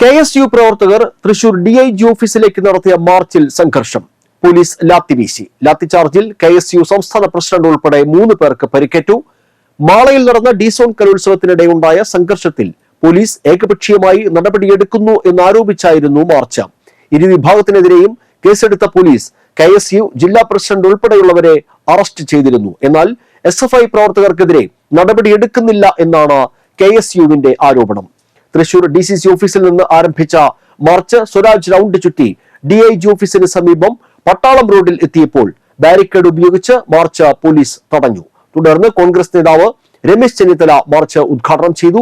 K S U പ്രവർത്തകർ Thrissur D I G ഓഫീസിലേക്ക് നടത്തിയ മാർച്ചിൽ സംഘർഷം. പോലീസ് ലാത്തി വീശി. ലാത്തിചാർജിൽ കെ എസ് യു സംസ്ഥാന പ്രസിഡന്റ് ഉൾപ്പെടെ മൂന്ന് പേർക്ക് പരിക്കേറ്റു. മാളയിൽ നടന്ന ഡിസോൺ കലോത്സവത്തിനിടെ ഉണ്ടായ സംഘർഷത്തിൽ പോലീസ് ഏകപക്ഷീയമായി നടപടിയെടുക്കുന്നു എന്നാരോപിച്ചായിരുന്നു മാർച്ച്. ഇരു വിഭാഗത്തിനെതിരെയും കേസെടുത്ത പോലീസ് കെ എസ് യു ജില്ലാ പ്രസിഡന്റ് ഉൾപ്പെടെയുള്ളവരെ അറസ്റ്റ് ചെയ്തിരുന്നു. എന്നാൽ എസ് എഫ് ഐ പ്രവർത്തകർക്കെതിരെ നടപടിയെടുക്കുന്നില്ല എന്നാണ് കെ എസ് യുവിന്റെ ആരോപണം. തൃശൂർ ഡി സി സി ഓഫീസിൽ നിന്ന് ആരംഭിച്ച മാർച്ച് സ്വരാജ് റൗണ്ട് ചുറ്റി ഡി ഐ ജി ഓഫീസിന് സമീപം പട്ടാളം റോഡിൽ എത്തിയപ്പോൾ ബാരിക്കേഡ് ഉപയോഗിച്ച് മാർച്ച് പോലീസ് തടഞ്ഞു. തുടർന്ന് കോൺഗ്രസ് നേതാവ് രമേശ് ചെന്നിത്തല മാർച്ച് ഉദ്ഘാടനം ചെയ്തു.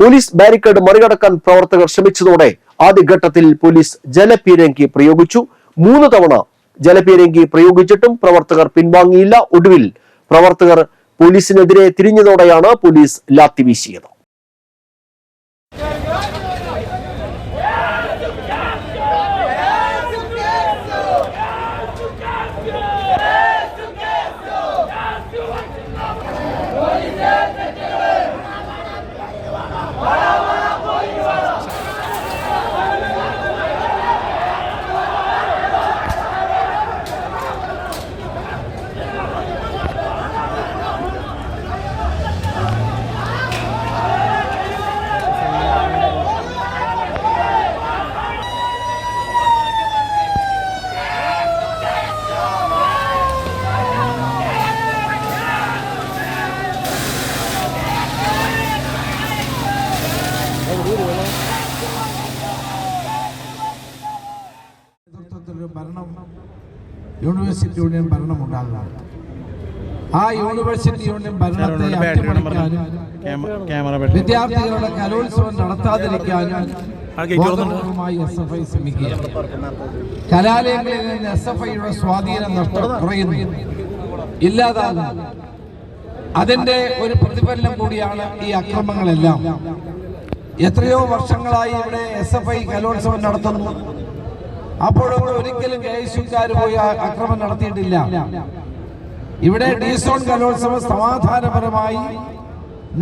പോലീസ് ബാരിക്കേഡ് മറികടക്കാൻ പ്രവർത്തകർ ശ്രമിച്ചതോടെ ആദ്യഘട്ടത്തിൽ പോലീസ് ജലപീരങ്കി പ്രയോഗിച്ചു. മൂന്ന് തവണ ജലപീരങ്കി പ്രയോഗിച്ചിട്ടും പ്രവർത്തകർ പിൻവാങ്ങിയില്ല. ഒടുവിൽ പ്രവർത്തകർ പോലീസിനെതിരെ തിരിഞ്ഞതോടെയാണ് പോലീസ് ലാത്തി വീശിയത് നേതൃത്വത്തിലൊരു ഭരണം യൂണിവേഴ്സിറ്റി യൂണിയൻ ഭരണം ആ യൂണിവേഴ്സിറ്റി യൂണിയൻ ഭരണത്തെ അട്ടിമറിക്കാനും വിദ്യാർത്ഥികളുടെ കലോത്സവം നടത്താതിരിക്കാനും ബോധപൂർവമായി എസ് എഫ് ഐ ശ്രമിക്കുകയാണ് കലാലയങ്ങളിൽ നിന്ന് എസ് എഫ് ഐയുടെ സ്വാധീനം നഷ്ടം കുറയുന്നു. ഇല്ലാതാകുന്നു. അതിന്റെ ഒരു പ്രതിഫലനം കൂടിയാണ് ഈ അക്രമങ്ങളെല്ലാം. എത്രയോ വർഷങ്ങളായി ഇവിടെ എസ് എഫ് ഐ കലോത്സവം നടത്തുന്നു. അപ്പോഴും ഒരിക്കലും കെ പോയി അക്രമം നടത്തിയിട്ടില്ല. ഇവിടെ ഡിസോൺ കലോത്സവം സമാധാനപരമായി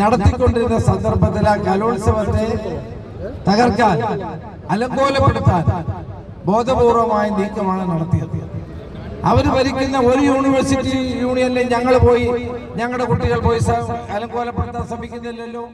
നടത്തിക്കൊണ്ടിരുന്ന സന്ദർഭത്തിൽ ആ കലോത്സവത്തെ തകർക്കാൻ അലങ്കോലപ്പെടുത്താൻ ബോധപൂർവമായ നീക്കമാണ് നടത്തിയത്. അവർ ഭരിക്കുന്ന ഒരു യൂണിവേഴ്സിറ്റി യൂണിയനിൽ ഞങ്ങൾ പോയി ഞങ്ങളുടെ കുട്ടികൾ പോയി അലങ്കോലപ്പെടുത്താൻ ശ്രമിക്കുന്നില്ലല്ലോ.